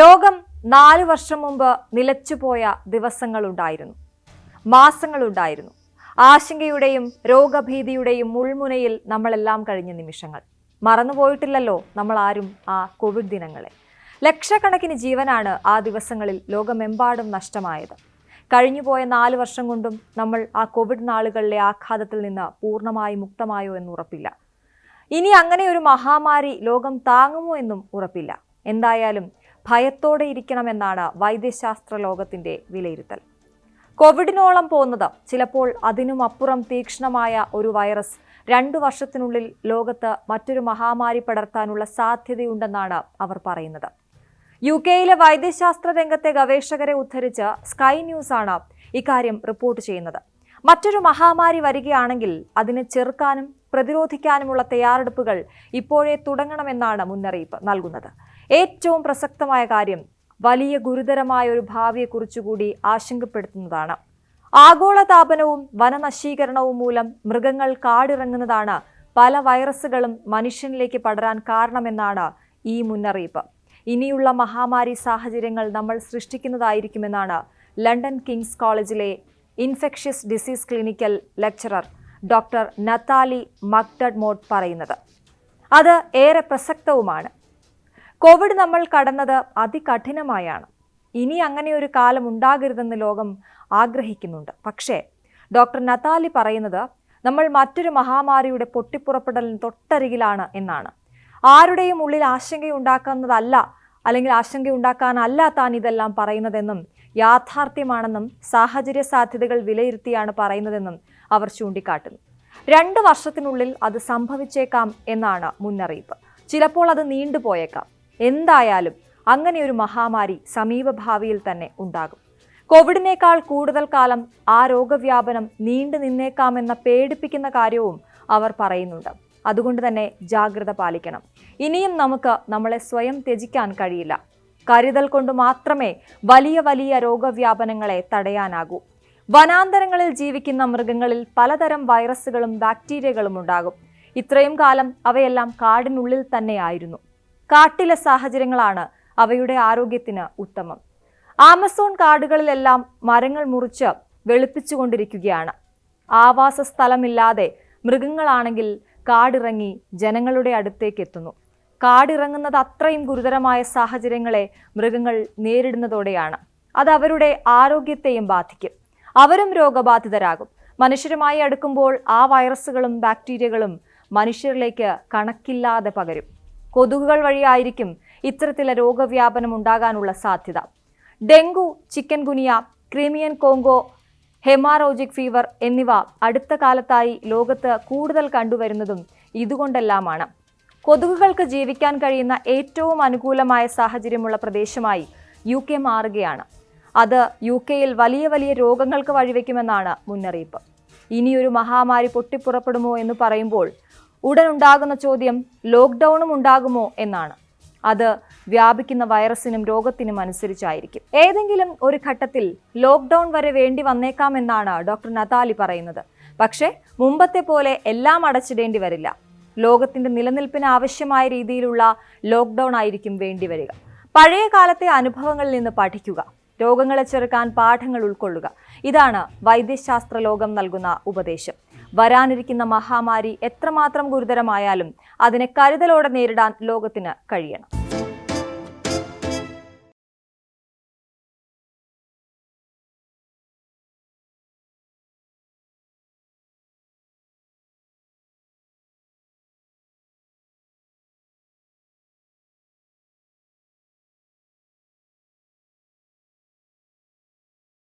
ലോകം നാല് വർഷം മുമ്പ് നിലച്ചുപോയ ദിവസങ്ങളുണ്ടായിരുന്നു. മാസങ്ങളുണ്ടായിരുന്നു. ആശങ്കയുടെയും രോഗഭീതിയുടെയും മുൾമുനയിൽ നമ്മളെല്ലാം കഴിഞ്ഞ നിമിഷങ്ങൾ. മറന്നുപോയിട്ടില്ലല്ലോ നമ്മൾ ആരും ആ കോവിഡ് ദിനങ്ങളെ. ലക്ഷക്കണക്കിന് ജീവനാണ് ആ ദിവസങ്ങളിൽ ലോകമെമ്പാടും നഷ്ടമായത്. കഴിഞ്ഞുപോയ നാല് വർഷം കൊണ്ടും നമ്മൾ ആ കോവിഡ് നാളുകളിലെ ആഘാതത്തിൽ നിന്ന് പൂർണമായി മുക്തമായോ എന്ന് ഉറപ്പില്ല. ഇനി അങ്ങനെ ഒരു മഹാമാരി ലോകം താങ്ങുമോ എന്നും ഉറപ്പില്ല. എന്തായാലും ഭയത്തോടെ ഇരിക്കണമെന്നാണ് വൈദ്യശാസ്ത്ര ലോകത്തിന്റെ വിലയിരുത്തൽ. കോവിഡിനോളം പോകുന്നത് ചിലപ്പോൾ അതിനും അപ്പുറം തീക്ഷ്ണമായ ഒരു വൈറസ് രണ്ടു വർഷത്തിനുള്ളിൽ ലോകത്ത് മറ്റൊരു മഹാമാരി പടർത്താനുള്ള സാധ്യതയുണ്ടെന്നാണ് അവർ പറയുന്നത്. യു കെയിലെ വൈദ്യശാസ്ത്ര രംഗത്തെ ഗവേഷകരെ ഉദ്ധരിച്ച് സ്കൈ ന്യൂസാണ് ഇക്കാര്യം റിപ്പോർട്ട് ചെയ്യുന്നത്. മറ്റൊരു മഹാമാരി വരികയാണെങ്കിൽ അതിനെ ചെറുക്കാനും പ്രതിരോധിക്കാനുമുള്ള തയ്യാറെടുപ്പുകൾ ഇപ്പോഴേ തുടങ്ങണമെന്നാണ് മുന്നറിയിപ്പ് നൽകുന്നത്. ഏറ്റവും പ്രസക്തമായ കാര്യം വലിയ ഗുരുതരമായ ഒരു ഭാവിയെക്കുറിച്ചുകൂടി ആശങ്കപ്പെടുത്തുന്നതാണ്. ആഗോളതാപനവും വനനശീകരണവും മൂലം മൃഗങ്ങൾ കാടിറങ്ങുന്നതാണ് പല വൈറസുകളും മനുഷ്യനിലേക്ക് പടരാൻ കാരണമെന്നാണ് ഈ മുന്നറിയിപ്പ്. ഇനിയുള്ള മഹാമാരി സാഹചര്യങ്ങൾ നമ്മൾ സൃഷ്ടിക്കുന്നതായിരിക്കുമെന്നാണ് ലണ്ടൻ കിങ്സ് കോളേജിലെ infectious disease clinical lecturer doctor Natalie MacDermott പറയുന്നത്. അത് ഏറെ പ്രസക്തവുമാണ്. കോവിഡ് നമ്മൾ കടന്നത് അതികഠിനമായാണ്. ഇനി അങ്ങനെ ഒരു കാലം ഉണ്ടാകരുതെന്ന് ലോകം ആഗ്രഹിക്കുന്നുണ്ട്. പക്ഷേ ഡോക്ടർ നതാലി പറയുന്നത് നമ്മൾ മറ്റൊരു മഹാമാരിയുടെ പൊട്ടിപ്പുറപ്പെടലിന് തൊട്ടരികിലാണ് എന്നാണ്. ആരുടെയും ഉള്ളിൽ ആശങ്കയുണ്ടാക്കുന്നതല്ല അല്ലെങ്കിൽ ആശങ്കയുണ്ടാക്കാനല്ല താൻ ഇതെല്ലാം പറയുന്നതെന്നും യാഥാർത്ഥ്യമാണെന്നും സാഹചര്യ സാധ്യതകൾ വിലയിരുത്തിയാണ് പറയുന്നതെന്നും അവർ ചൂണ്ടിക്കാട്ടുന്നു. രണ്ട് വർഷത്തിനുള്ളിൽ അത് സംഭവിച്ചേക്കാം എന്നാണ് മുന്നറിയിപ്പ്. ചിലപ്പോൾ അത് നീണ്ടുപോയേക്കാം. എന്തായാലും അങ്ങനെ ഒരു മഹാമാരി സമീപഭാവിയിൽ തന്നെ ഉണ്ടാകും. കോവിഡിനേക്കാൾ കൂടുതൽ കാലം ആ രോഗവ്യാപനം നീണ്ടു നിന്നേക്കാമെന്ന പേടിപ്പിക്കുന്ന കാര്യവും അവർ പറയുന്നുണ്ട്. അതുകൊണ്ട് തന്നെ ജാഗ്രത പാലിക്കണം. ഇനിയും നമുക്ക് നമ്മളെ സ്വയം ത്യജിക്കാൻ കഴിയില്ല. കരുതൽ കൊണ്ട് മാത്രമേ വലിയ വലിയ രോഗവ്യാപനങ്ങളെ തടയാനാകൂ. വനാന്തരങ്ങളിൽ ജീവിക്കുന്ന മൃഗങ്ങളിൽ പലതരം വൈറസുകളും ബാക്ടീരിയകളും ഉണ്ടാകും. ഇത്രയും കാലം അവയെല്ലാം കാടിനുള്ളിൽ തന്നെയായിരുന്നു കാട്ടിലെ സാഹചര്യങ്ങളാണ് അവയുടെ ആരോഗ്യത്തിന് ഉത്തമം. ആമസോൺ കാടുകളിലെല്ലാം മരങ്ങൾ മുറിച്ച് വെളുപ്പിച്ചുകൊണ്ടിരിക്കുകയാണ്. ആവാസ സ്ഥലമില്ലാതെ മൃഗങ്ങളാണെങ്കിൽ കാടിറങ്ങി ജനങ്ങളുടെ അടുത്തേക്ക് എത്തുന്നു കാടിറങ്ങുന്നത് അത്രയും ഗുരുതരമായ സാഹചര്യങ്ങളെ മൃഗങ്ങൾ നേരിടുന്നതോടെയാണ്. അത് അവരുടെ ആരോഗ്യത്തെയും ബാധിക്കും. അവരും രോഗബാധിതരാകും. മനുഷ്യരുമായി അടുക്കുമ്പോൾ ആ വൈറസുകളും ബാക്ടീരിയകളും മനുഷ്യരിലേക്ക് കണക്കില്ലാതെ പകരും. കൊതുകുകൾ വഴിയായിരിക്കും ഇത്തരത്തിലെ രോഗവ്യാപനം ഉണ്ടാകാനുള്ള സാധ്യത. Dengue chikungunya Crimean Congo haemorrhagic fever എന്നിവ അടുത്ത കാലത്തായി ലോകത്ത് കൂടുതൽ കണ്ടുവരുന്നതും ഇതുകൊണ്ടെല്ലാമാണ്. കൊതുകുകൾക്ക് ജീവിക്കാൻ കഴിയുന്ന ഏറ്റവും അനുകൂലമായ സാഹചര്യമുള്ള പ്രദേശമായി യു കെ മാറുകയാണ്. അത് യു കെയിൽ വലിയ വലിയ രോഗങ്ങൾക്ക് വഴിവെക്കുമെന്നാണ് മുന്നറിയിപ്പ്. ഇനിയൊരു മഹാമാരി പൊട്ടിപ്പുറപ്പെടുമോ എന്ന് പറയുമ്പോൾ ഉടൻ ഉണ്ടാകുന്ന ചോദ്യം ലോക്ക്ഡൌണും ഉണ്ടാകുമോ എന്നാണ്. അത് വ്യാപിക്കുന്ന വൈറസിനും രോഗത്തിനും അനുസരിച്ചായിരിക്കും. ഏതെങ്കിലും ഒരു ഘട്ടത്തിൽ ലോക്ക്ഡൌൺ വരെ വേണ്ടി വന്നേക്കാമെന്നാണ് ഡോക്ടർ നതാലി പറയുന്നത്. പക്ഷേ മുമ്പത്തെ പോലെ എല്ലാം അടച്ചിടേണ്ടി വരില്ല. ലോകത്തിന്റെ നിലനിൽപ്പിന് ആവശ്യമായ രീതിയിലുള്ള ലോക്ക്ഡൌൺ ആയിരിക്കും വേണ്ടിവരിക പഴയ കാലത്തെ അനുഭവങ്ങളിൽ നിന്ന് പഠിക്കുക രോഗങ്ങളെ ചെറുക്കാൻ പാഠങ്ങൾ ഉൾക്കൊള്ളുക. ഇതാണ് വൈദ്യശാസ്ത്ര ലോകം നൽകുന്ന ഉപദേശം. വരാനിരിക്കുന്ന മഹാമാരി എത്രമാത്രം ഗുരുതരമായാലും അതിനെ കരുതലോടെ നേരിടാൻ ലോകത്തിന് കഴിയണം.